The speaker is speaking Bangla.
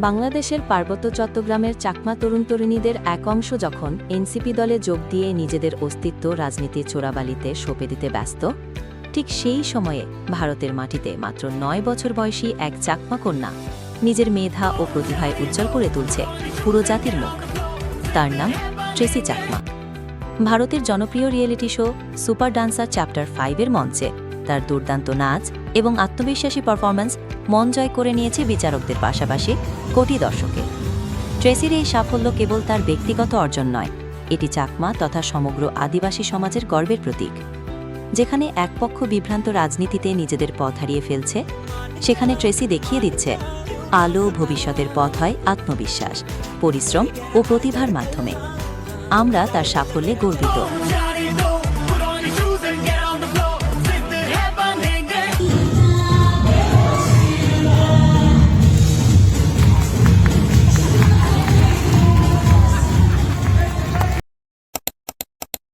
বাংলাদেশের পার্বত্য চট্টগ্রামের চাকমা তরুণ তরুণীদের এক অংশ যখন এনসিপি দলে যোগ দিয়ে নিজেদের অস্তিত্ব রাজনীতির চোরাবালিতে সঁপে দিতে ব্যস্ত, ঠিক সেই সময়ে ভারতের মাটিতে মাত্র নয় বছর বয়সী এক চাকমা কন্যা নিজের মেধা ও প্রতিভায় উজ্জ্বল করে তুলছে পুরো জাতির মুখ। তার নাম ট্রেসি চাকমা। ভারতের জনপ্রিয় reality show super dancer chapter ফাইভের মঞ্চে তার দুর্দান্ত নাচ এবং আত্মবিশ্বাসী পারফরম্যান্স মন জয় করে নিয়েছে বিচারকদের পাশাপাশি কোটি দর্শকে। ট্রেসির এই সাফল্য কেবল তার ব্যক্তিগত অর্জন নয়, এটি চাকমা তথা সমগ্র আদিবাসী সমাজের গর্বের প্রতীক। যেখানে একপক্ষ বিভ্রান্ত রাজনীতিতে নিজেদের পথ হারিয়ে ফেলছে, সেখানে ট্রেসি দেখিয়ে দিচ্ছে, আলো ভবিষ্যতের পথ হয় আত্মবিশ্বাস, পরিশ্রম ও প্রতিভার মাধ্যমে। আমরা তার সাফল্যে গর্বিত।